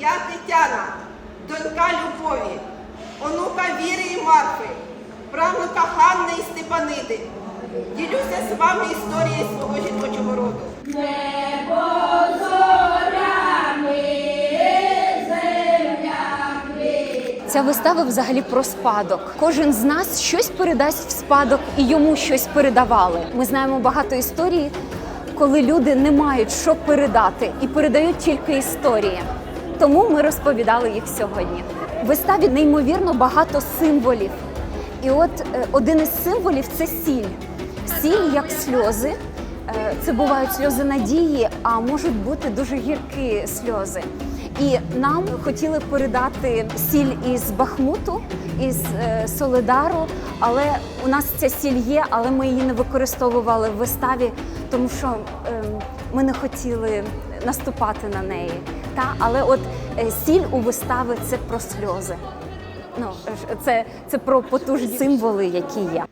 Я Тетяна, донька Любові, онука Віри і Марфи, правнука Ганни і Степаниди. Ділюся з вами історією свого жіночого роду. Ця вистава взагалі про спадок. Кожен з нас щось передасть в спадок і йому щось передавали. Ми знаємо багато історій, коли люди не мають що передати і передають тільки історії. Тому ми розповідали їх сьогодні. В виставі неймовірно багато символів. І от е, один із символів це сіль. Сіль як сльози. Е, Це бувають сльози надії, а можуть бути дуже гіркі сльози. І нам хотіли передати сіль із Бахмуту, із е, Солидару, але у нас ця сіль є, але ми її не використовували в виставі, тому що е, ми не хотіли наступати на неї. Та? Але от е, сіль у вистави це про сльози. Ну, ж- це, це про потужні символи, які є.